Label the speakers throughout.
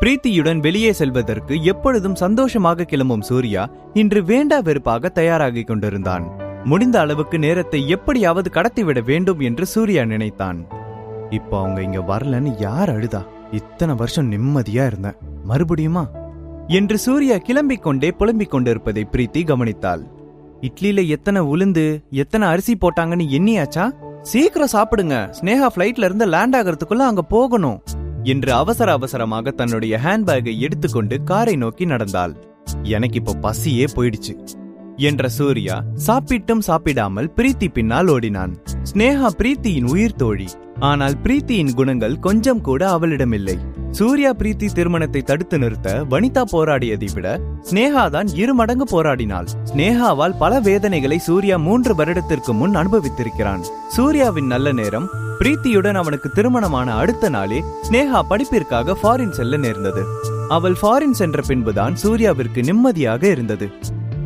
Speaker 1: பிரீத்தியுடன் வெளியே செல்வதற்கு எப்பொழுதும் சந்தோஷமாக கிளம்பும் சூர்யா இன்று வேண்டா வெறுப்பாக தயாராகிக் கொண்டிருந்தான். முடிந்த அளவுக்கு நேரத்தை எப்படியாவது கடத்திவிட வேண்டும் என்று சூர்யா நினைத்தான். இப்போ அவங்க இங்க வரலன்னு யார் அழுதா? இத்தனை வருஷம் நிம்மதியா இருந்தேன். மறுபடியுமா? என்று சூர்யா கிளம்பிக் கொண்டே புலம்பிக் கொண்டிருப்பதை பிரீத்தி கவனித்தாள். இட்லியில எத்தனை உளுந்து எத்தனை அரிசி போட்டாங்கன்னு எண்ணியாச்சா? சீக்கிரம் சாப்பிடுங்க. ஸ்னேகா ஃபிளைட்ல இருந்து லேண்ட் ஆகிறதுக்குள்ள அங்க போகணும். என்று அவசர அவசரமாக தன்னுடைய ஹேண்ட்பேக்கை எடுத்துக்கொண்டு காரை நோக்கி நடந்தாள். எனக்கு இப்போ பசியே போயிடுச்சு என்ற சூர்யா சாப்பிட்டும் சாப்பிடாமல் பிரீத்தி பின்னால் ஓடினான். ஸ்னேகா பிரீத்தியின் உயிர் தோழி ஆனால் பிரீத்தியின் குணங்கள் கொஞ்சம் கூட அவளிடமில்லை. சூர்யா பிரீத்தி திருமணத்தை தடுத்து நிறுத்த வனிதா போராடியதை விட ஸ்னேகா தான் இரு மடங்கு போராடினாள். ஸ்னேகாவால் பல வேதனைகளை சூர்யா மூன்று வருடத்திற்கு முன் அனுபவித்திருக்கிறான். சூர்யாவின் நல்ல நேரம் பிரீத்தியுடன் அவனுக்கு திருமணமான அடுத்த நாளே ஸ்னேகா படிப்பிற்காக ஃபாரின் செல்ல நேர்ந்தது. அவள் ஃபாரின் சென்ற பின்புதான் சூர்யாவிற்கு நிம்மதியாக இருந்தது.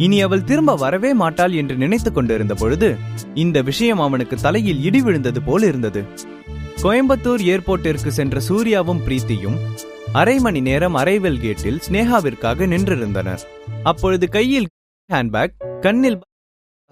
Speaker 1: இனி அவள் திரும்ப வரவே மாட்டாள் என்று நினைத்துக் கொண்டிருந்த பொழுது இந்த விஷயம் அவனுக்கு தலையில் இடி விழுந்தது போல் இருந்தது. கோயம்புத்தூர் ஏர்போர்ட்டிற்கு சென்ற சூர்யாவும் பிரீத்தியும் அரை மணி நேரம் அரைவல் கேட்டில் ஸ்னேகாவிற்காக நின்றிருந்தனர். அப்பொழுது கையில் ஹேண்ட்பேக் கண்ணில்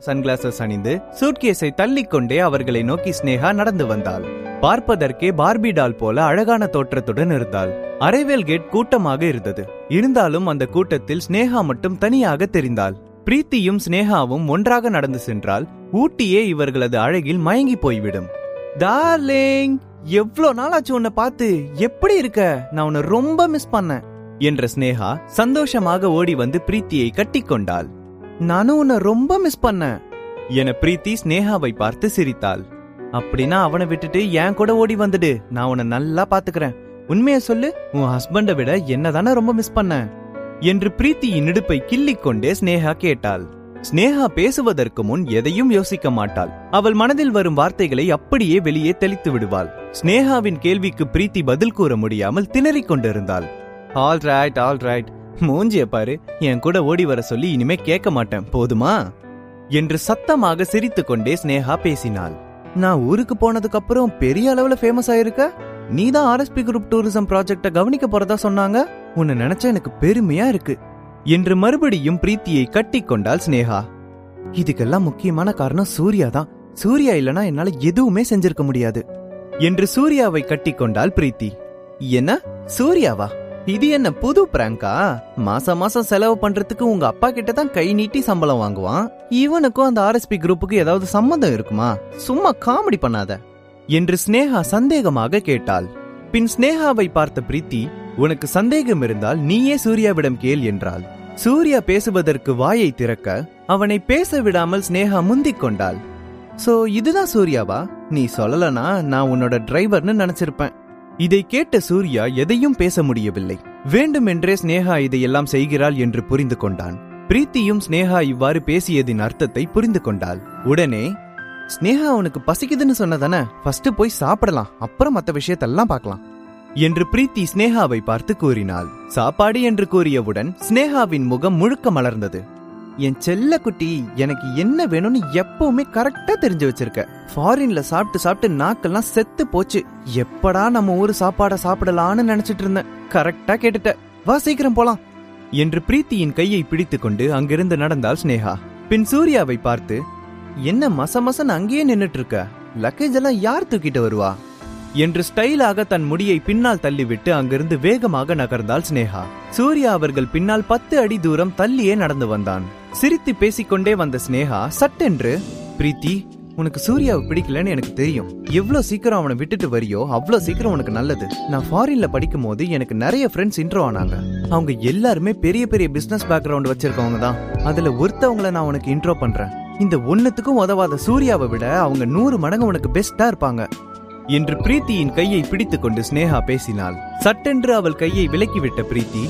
Speaker 1: சன்கிளாசஸ் அணிந்து சூட்கேஸை தள்ளிக்கொண்டே அவர்களை நோக்கி ஸ்னேகா நடந்து வந்தாள். பார்ப்பதற்கே பார்பி டால் போல அழகான தோற்றத்துடன் இருந்தாள். அரைவேல் கேட் கூட்டமாக இருந்தது. இருந்தாலும் அந்த கூட்டத்தில் ஸ்னேகா மட்டும் தனியாக தெரிந்தாள். பிரீத்தியும் ஸ்னேகாவும் ஒன்றாக நடந்து சென்றால் ஊட்டியே இவர்களது அழகில் மயங்கி போய்விடும். டார்லிங் எவ்ளோ நாளாச்சு உன்னை பார்த்து? எப்படி இருக்க? நான் உன்னை ரொம்ப மிஸ் பண்ணேன். என்ற ஸ்னேகா சந்தோஷமாக ஓடி வந்து பிரீத்தியை கட்டிக்கொண்டாள் நானும் உன்னை ரொம்ப மிஸ் பண்ணேன். என பிரீத்தி ஸ்னேகாவை பார்த்து சிரித்தாள். அப்படின்னா அவனை விட்டுட்டு என் கூட ஓடி வந்துடு. நான் உன்னை நல்லா பாத்துக்கிறேன். உண்மையை சொல்லு உன் ஹஸ்பண்டை விட என்னதானே ரொம்ப மிஸ் பண்ண? என்று பிரீத்தியின் இடுப்பை கிள்ளிக் கொண்டே ஸ்னேகா கேட்டாள். ஸ்னேகா பேசுவதற்கு முன் எதையும் யோசிக்க மாட்டாள். அவள் மனதில் வரும் வார்த்தைகளை அப்படியே வெளியே தெளித்து விடுவாள். ஸ்னேகாவின் கேள்விக்கு பிரீத்தி பதில் கூற முடியாமல் திணறிக் கொண்டிருந்தாள். ஆல் ரைட் ஆல் ரைட் மூஞ்சிய பாரு. என் கூட ஓடி வர சொல்லி இனிமே கேட்க மாட்டேன். போதுமா? என்று சத்தமாக சிரித்துக்கொண்டே ஸ்னேகா பேசினாள். நான் ஊருக்கு போனதுக்கு அப்புறம் பெரிய அளவுல ஃபேமஸ் ஆயிருக்க? நீ தான் ஆர்எஸ்பி குரூப் டூரிசம் ப்ராஜெக்ட கவனிக்க போறதா சொன்னாங்க? உன்னை நினைச்சா எனக்கு பெருமையா இருக்கு. என்று மறுபடியும் பிரீத்தியை கட்டிக்கொண்டாள் ஸ்னேகா இதுக்கெல்லாம் முக்கியமான காரணம் சூர்யா தான். சூர்யா இல்லனா என்னால எதுவுமே செஞ்சிருக்க முடியாது. என்று சூர்யாவை கட்டிக்கொண்டாள் பிரீத்தி. என்ன? சூர்யாவா? இது என்ன புது பிராங்கா மாசம் மாசம் செலவு பண்றதுக்கு உங்க அப்பா கிட்ட தான் கை நீட்டி சம்பளம் வாங்குவான். இவனுக்கும் அந்த ஆர்எஸ்பி குரூப்புக்கு ஏதாவது சம்மந்தம் இருக்குமா? சும்மா காமெடி பண்ணாத. என்று ஸ்னேகா சந்தேகமாக கேட்டாள். பின் ஸ்னேகாவை பார்த்த பிரீத்தி உனக்கு சந்தேகம் இருந்தால் நீயே சூர்யாவிடம் கேள் என்றாள். சூர்யா பேசுவதற்கு வாயை திறக்க அவனை பேச விடாமல் ஸ்னேகா முந்திக் கொண்டாள். சோ இதுதான் சூர்யாவா? நீ சொல்லலனா நான் உன்னோட டிரைவர்னு நினைச்சிருப்பேன். இதை கேட்ட சூர்யா எதையும் பேச முடியவில்லை. வேண்டுமென்றே ஸ்னேகா இதையெல்லாம் செய்கிறாள் என்று புரிந்து கொண்டான். பிரீத்தியும் ஸ்னேகா இவ்வாறு பேசியதின் அர்த்தத்தை புரிந்து கொண்டாள். உடனே ஸ்னேகா உனக்கு பசிக்குதுன்னு சொன்னதானே? ஃபர்ஸ்ட் போய் சாப்பிடலாம். அப்புறம் மத்த விஷயத்தெல்லாம் பார்க்கலாம். என்று பிரீத்தி ஸ்னேகாவை பார்த்து கூறினாள். சாப்பாடு என்று கூறியவுடன் ஸ்னேகாவின் முகம் முழுக்க மலர்ந்தது. என் செல்ல குட்டி எனக்கு என்ன வேணும்னு எப்பவுமே கரெக்டா தெரிஞ்சு வச்சிருக்க. ஃபாரின்ல சாப்பிட்டு சாப்பிட்டு நாக்கெல்லாம் செத்து போச்சு. எப்படா நம்ம ஊர் சாப்பாட சாப்பிடலான்னு நினைச்சிட்டு இருந்தேன். கரெக்டா கேட்டுட்ட. வா சீக்கிரம் போலாம். என்று பிரீத்தியின் கையை பிடித்துக்கொண்டு அங்கிருந்து நடந்தாள் ஸ்னேகா பின் சூர்யாவை பார்த்து என்ன மச மசன் அங்கேயே நின்னுட்டு இருக்க லக்கேஜ் எல்லாம் யார் தூக்கிட்டு வருவா? என்று ஸ்டைலாக தன் முடியை பின்னால் தள்ளிவிட்டு அங்கிருந்து வேகமாக நகர்ந்தாள் ஸ்னேகா சூர்யா அவர்கள் பின்னால் பத்து அடி தூரம் தள்ளியே நடந்து வந்தான். சிரித்து பேசிக்கொண்டே வந்த ஸ்னேகா சட்டென்று? பிரீத்தி உனக்கு சூர்யாவை பிடிக்கலன்னு எனக்கு தெரியும். எவ்வளவு சீக்கிரம் அவனை விட்டுட்டு வரியோ அவ்வளவு சீக்கிரம் உனக்கு நல்லது. நான் ஃபாரின்ல படிக்கும் போது எனக்கு நிறைய ஃப்ரெண்ட்ஸ் இன்ட்ரோ ஆனாங்க. அவங்க எல்லாருமே பெரிய பெரிய பிசினஸ் பேக்ரவுண்ட் வச்சிருக்கவங்க தான். அதுல ஒருத்தவங்கள நான் உனக்கு இன்ட்ரோ பண்றேன். இந்த ஒன்னுத்துக்கும் உதவாத சூர்யாவை விட அவங்க நூறு மடங்கு உனக்கு பெஸ்டா இருப்பாங்க. என்று பிரீத்தியின் கையை பிடித்துக்கொண்டு ஸ்னேகா பேசினாள். சட்டென்று அவள் கையை விலக்கிவிட்ட பிரீத்தி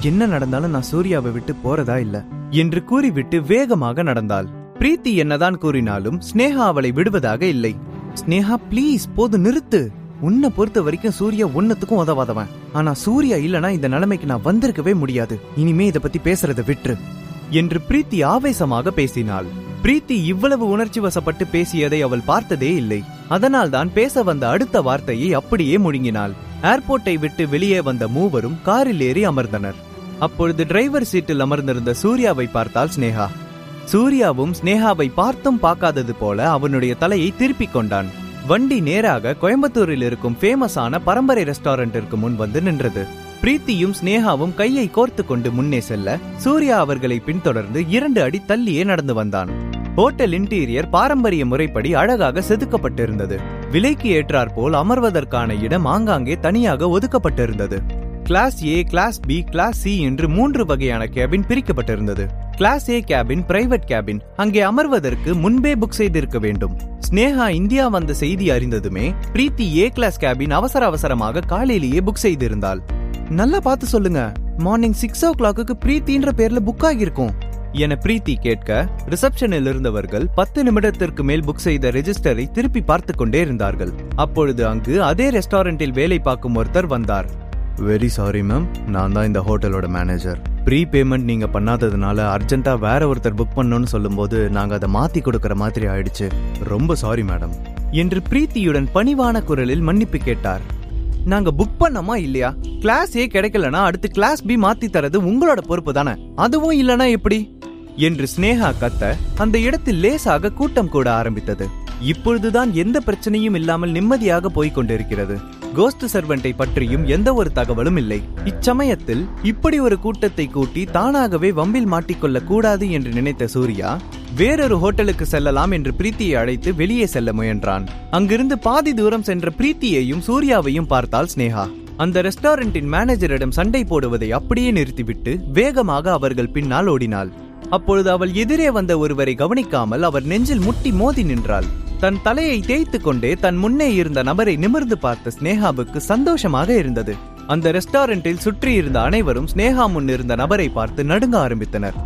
Speaker 1: என்ன நடந்தாலும் நான் சூர்யாவை விட்டு போறதா இல்லை. என்று கூறிவிட்டு வேகமாக நடந்தாள். பிரீத்தி என்னதான் கூறினாலும் ஸ்னேகா அவளை விடுவதாக இல்லை. ஸ்னேகா ப்ளீஸ் போது நிறுத்து. உன்னை பொறுத்த வரைக்கும் சூர்யா ஒன்னத்துக்கும் உதவாதவன். ஆனா சூர்யா இல்லனா இந்த நிலைமைக்கு நான் வந்திருக்கவே முடியாது. இனிமே இத பத்தி பேசுறத விட்டுரு. என்று பிரீத்தி ஆவேசமாக பேசினாள். பிரீத்தி இவ்வளவு உணர்ச்சி வசப்பட்டு பேசியதை அவள் பார்த்ததே இல்லை. அதனால்தான் பேச வந்த அடுத்த வார்த்தையை அப்படியே முழுங்கினாள். ஏர்போர்ட்டை விட்டு வெளியே வந்த மூவரும் காரில் ஏறி அமர்ந்தனர். அப்பொழுது டிரைவர் சீட்டில் அமர்ந்திருந்த சூர்யாவை பார்த்தால் ஸ்னேகா. சூர்யாவும் ஸ்னேகாவை பார்த்தும் பார்க்காதது போல அவனுடைய தலையை திருப்பிக் கொண்டான். வண்டி நேராக கோயம்புத்தூரில் இருக்கும் ஃபேமஸான பரம்பரை ரெஸ்டாரண்டிற்கு முன் வந்து நின்றது. பிரீத்தியும் ஸ்னேகாவும் கையை கோர்த்து கொண்டு முன்னே செல்ல சூர்யா அவர்களை பின்தொடர்ந்து இரண்டு அடி தள்ளியே நடந்து வந்தான். ஹோட்டல் இன்டீரியர் பாரம்பரிய முறைப்படி அழகாக செதுக்கப்பட்டிருந்தது. விலைக்கு ஏற்றாற்போல் அமர்வதற்கான இடம் ஆங்காங்கே தனியாக ஒதுக்கப்பட்டிருந்தது. Class A class B class C என்று மூன்று வகையான cabin பிரிக்கப்பட்டிருந்தது. Class A cabin private cabin அங்கே அமர்வதற்கு முன்பே புக் செய்திருக்க வேண்டும். ஸ்னேகா இந்தியா வந்த செய்தி அறிந்ததுமே பிரீத்தி ஏ கிளாஸ் கேபின் அவசர அவசரமாக காலையிலேயே புக் செய்திருந்தாள். நல்லா பார்த்து சொல்லுங்க. மார்னிங் சிக்ஸ் ஓ கிளாக்கு பிரீத்தின்ற பேர்ல புக் ஆகியிருக்கும். என பிரீத்தி கேட்க ரிசப்ஷனில் இருந்தவர்கள் பத்து நிமிடத்திற்கு மேல் புக் செய்த ரெஜிஸ்டரை திருப்பி பார்த்து கொண்டே இருந்தார்கள். அப்பொழுது அங்கு அதே ரெஸ்டாரண்டில் வேலை பார்க்கும் ஒருத்தர் வந்தார். வெரி சாரி மேம் நான் தான் இந்த ஹோட்டலோட மேனேஜர் ப்ரீ பேமெண்ட் நீங்க பண்ணாததுனால அர்ஜென்ட்டா வேற ஒருத்தர் புக் பண்ணணும்னு சொல்லும்போது நாங்க அதை மாத்தி கொடுக்கற மாதிரி ஆயிடுச்சு. ரொம்ப சாரி மேடம் என்று பிரீத்தியுடன் பணிவான குரலில் மன்னிப்பு கேட்டார். நாங்க புக் பண்ணோமா இல்லையா? கிளாஸ் ஏ கிடைக்கலனா அடுத்து கிளாஸ் பி மாத்தி தரது உங்களோட பொறுப்பு தானே? அதுவும் இல்லனா எப்படி? என்று ஸ்னேகா கத்த அந்த இடத்தில் லேசாக கூட்டம் கூட ஆரம்பித்தது. இப்பொழுதுதான் எந்த பிரச்சனையும் இல்லாமல் நிம்மதியாக போய்க் கொண்டிருக்கிறது. கோஸ்ட் சர்வெண்டை பற்றியும் எந்த ஒரு தகவலும் இல்லை. இச்சமயத்தில் இப்படி ஒரு கூட்டத்தை கூட்டி தானாகவே வம்பில் மாட்டிக்கொள்ள கூடாது என்று நினைத்த சூர்யா வேறொரு ஹோட்டலுக்கு செல்லலாம் என்று பிரீத்தியை அழைத்து வெளியே செல்ல முயன்றான். அங்கிருந்து பாதி தூரம் சென்ற பிரீத்தியையும் சூர்யாவையும் பார்த்தால் ஸ்னேகா. அந்த ரெஸ்டாரண்டின் மேனேஜரிடம் சண்டை போடுவதை அப்படியே நிறுத்திவிட்டு வேகமாக அவர்கள் பின்னால் ஓடினாள். அப்பொழுது அவள் எதிரே வந்த ஒருவரை கவனிக்காமல் அவர் நெஞ்சில் முட்டி மோதி நின்றாள். தன் தலையை தேய்த்து கொண்டே தன் முன்னே இருந்த நபரை நிமிர்ந்து பார்த்த ஸ்னேகாவுக்கு சந்தோஷமாக இருந்தது. அந்த ரெஸ்டாரண்டில் சுற்றி இருந்த அனைவரும் ஸ்னேகா முன் இருந்த நபரை பார்த்து நடுங்க ஆரம்பித்தனர்.